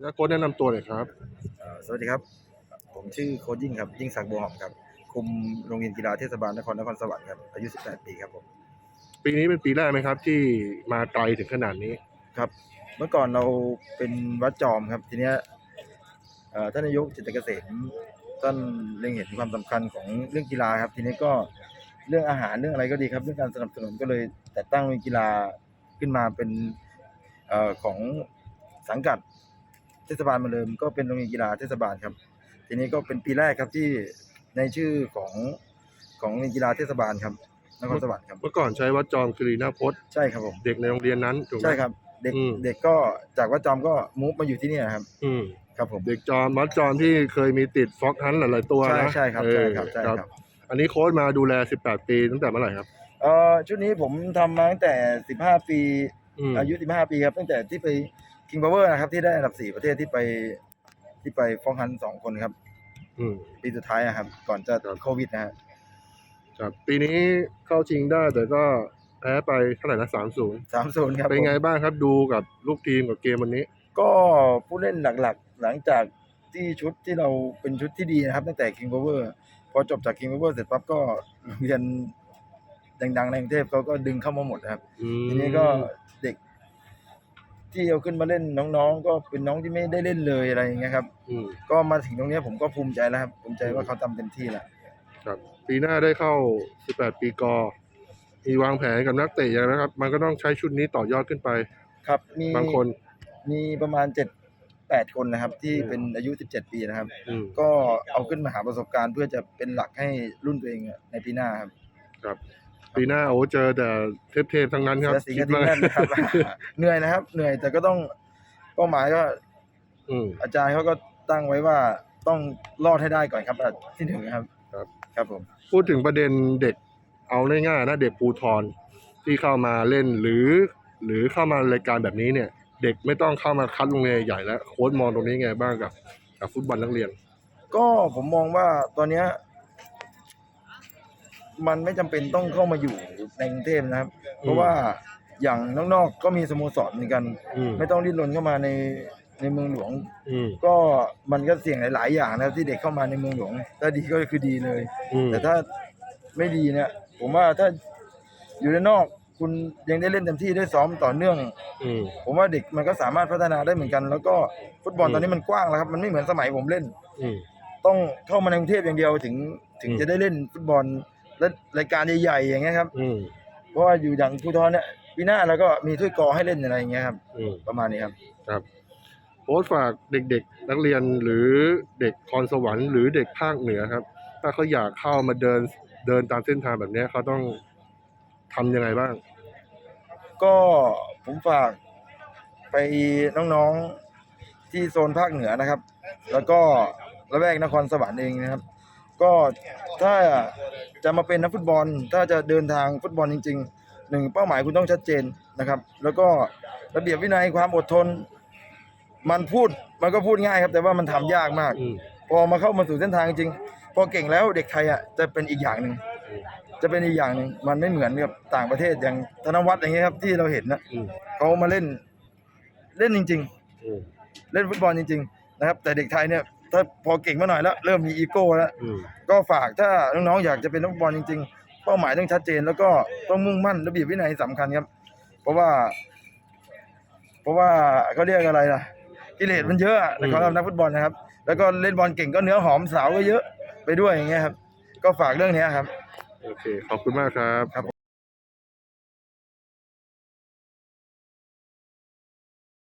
แล้วโค้ชแนะนำตัวหน่อยครับ เอ่อสวัสดีครับ ผมชื่อโค้ชยิ่งครับ ยิ่งศักดิ์บัวหอมครับ คุมโรงเรียนกีฬาเทศบาลนครนครสวรรค์ครับ อายุ 18 ปีครับผม ปีนี้เป็นปีแรกไหมครับ ที่มาไกลถึงขนาดนี้ ครับ เมื่อก่อนเราเป็นวัดจอมครับ ทีเนี้ยเอ่อท่านนายกจิตรเกษมท่านเล็งเห็นความสำคัญของเรื่องกีฬาครับ ทีนี้ก็เรื่องอาหารเรื่องอะไรก็ดีครับ เรื่องการสนับสนุนก็เลยแต่ตั้งโรงเรียนกีฬาขึ้นมาเป็นเอ่อของสังกัดเทศบาลมาเริมก็เป็นโรงเรียนกีฬาเทศบาลครับ ทีนี้ก็เป็นปีแรกครับที่ในชื่อของของโรงเรียนกีฬาเทศบาลครับนครสวรรค์ครับ เมื่อก่อนใช้วัดจอมคลีนาพจน์ใช่ครับผมเด็กในโรงเรียนนั้นถูกไหม ใช่ครับเด็กอืม เด็กก็จากวัดจอมก็มูฟมาอยู่ที่นี่นะครับอืมครับผมเด็กจอมวัดจอมที่เคยมีติดฟอกฮันหลายๆตัวใช่นะใช่ครับเอใช่อครับใช่ครับ อันนี้โค้ชมาดูแล 18 ปีตั้งแต่เมื่อไหร่ครับ เอ่อชุดนี้ผมทำมาตั้งแต่ 15 ปี อืมอายุ 15 ปีครับตั้งแต่ที่ไป King Power นะครับ ที่ได้อันดับ4ประเทศที่ไปที่ไปฟ้องฮันสองคนครับอืมปีสุดท้ายอะครับ ก่อนจะครับโควิดนะฮะครับปีนี้เข้าชิงได้แต่ก็แพ้ไปเท่าไหร่นะสามศูนย์สามศูนย์ครับเป็นไงผมบ้างครับดูกับลูกทีมกับเกมวันนี้ ก็ผู้เล่นหลักๆ หลังจากที่ชุดที่เราเป็นชุดที่ดีนะครับ ตั้งแต่ King Power พอจบจาก King Power เสร็จปั๊บก็โรงเรียนดังๆในกรุงเทพเขาก็ดึงเข้ามาหมดนะครับอืมทีนี้ก็เด็ก ที่เอาขึ้นมาเล่นน้องๆ ก็เป็นน้องที่ไม่ได้เล่นเลยอะไรอย่างเงี้ยครับ อืมก็มาถึงตรงเนี้ยผมก็ภูมิใจแล้วครับภูมิใจว่าเขาทำเต็มที่แล้ว ครับ ปีหน้าได้เข้า 18 ปีกอ มีวางแผนกับนักเตะอย่างนะครับ มันก็ต้องใช้ชุดนี้ต่อยอดขึ้นไป ครับ มีบางคน มีประมาณเจ็ดแปดคนนะครับ ที่อืม เป็นอายุสิบเจ็ดปีนะครับ อืม ก็เอาขึ้นมาหาประสบการณ์เพื่อจะเป็นหลักให้รุ่นตัวเองอะในปีหน้าครับ ครับ ปีหน้าโอ้เจอแต่เทพๆทั้งนั้นครับเสือสีกคิระดทิงว่าแน่นนะครับ เหนื่อยนะครับ เหนื่อยแต่ก็ต้องเป้าหมายก็อืม อาจารย์เขาก็ตั้งไว้ว่าต้องรอดให้ได้ก่อนครับอันดับที่หนึ่งครับ ครับ ครับผม พูดถึงประเด็นเด็กเอาง่ายๆนะเด็กภูทรที่เข้ามาเล่นหรือ หรือเข้ามารายการแบบนี้เนี่ย เด็กไม่ต้องเข้ามาคัดโรงเรียนใหญ่แล้วโค้ชมองตรงนี้ไงบ้างกับกับฟุตบอลนักเรียน ก็ผมมองว่าตอนเนี้ย มันไม่จำเป็นต้องเข้ามาอยู่ในกรุงเทพนะครับ เพราะว่าอย่างนอกๆก็มีสโมสรเหมือนกันอืมไม่ต้องดิ้นรนเข้ามาในในเมืองหลวงอืมก็มันก็เสี่ยงหลาย ๆ อย่างนะครับที่เด็กเข้ามาในเมืองหลวง ถ้าดีก็คือดีเลยอืมแต่ถ้าไม่ดีเนี่ย ผมว่าถ้าอยู่ด้านนอกคุณยังได้เล่นเต็มที่ได้ซ้อมต่อเนื่องอืมผมว่าเด็กมันก็สามารถพัฒนาได้เหมือนกัน แล้วก็ฟุตบอลอืมตอนนี้มันกว้างแล้วครับ มันไม่เหมือนสมัยผมเล่นอืมต้องเข้ามาในกรุงเทพอย่างเดียวถึง ถึงอืมจะได้เล่นฟุตบอล และรายการใหญ่ๆอย่างเงี้ยครับ อืมเพราะว่าอยู่อย่างภูทรเนี่ยปีหน้าเราก็มีถ้วยกอให้เล่นอะไรอย่างเงี้ยครับ อืมประมาณนี้ครับ ครับโค้ชฝากเด็กๆ นักเรียนหรือเด็กพรสวรรค์หรือเด็กภาคเหนือครับ ถ้าเขาอยากเข้ามาเดินเดินตามเส้นทางแบบเนี้ยเขาต้องทำยังไงบ้าง ก็ผมฝากไปน้องๆที่โซนภาคเหนือนะครับ แล้วก็ระแวกนครสวรรค์เองนะครับ ก็ถ้า จะมาเป็นนักฟุตบอล ถ้าจะเดินทางฟุตบอลจริงๆหนึ่งเป้าหมายคุณต้องชัดเจนนะครับ แล้วก็ระเบียบวินัยความอดทน มันพูดมันก็พูดง่ายครับ แต่ว่ามันทำยากมากอืมพอมาเข้ามาสู่เส้นทางจริง พอเก่งแล้วเด็กไทยอะจะเป็นอีกอย่างหนึ่งอืมจะเป็นอีกอย่างหนึ่งมันไม่เหมือนกับต่างประเทศอย่างธนวัฒน์อย่างเงี้ยครับที่เราเห็นนะอืมเขามาเล่นเล่นจริงอืมๆเล่นฟุตบอลจริง ๆ นะครับ แต่เด็กไทยเนี่ย ถ้าพอเก่งมาหน่อยแล้ว เริ่มมีอีโก้แล้วอืมก็ฝากถ้าน้องๆอยากจะเป็นนักฟุตบอลจริง ๆ เป้าหมายต้องชัดเจน แล้วก็ต้องมุ่งมั่นระเบียบวินัยสำคัญครับ เพราะว่า เพราะว่าเขาเรียกอะไรล่ะ กิเลสมันเยอะอะในความรับนักฟุตบอลนะครับ แล้วก็เล่นบอลเก่งก็เนื้อหอมสาวก็เยอะไปด้วยอย่างเงี้ยครับ ก็ฝากเรื่องเนี้ยครับ โอเค ขอบคุณมากครับครับ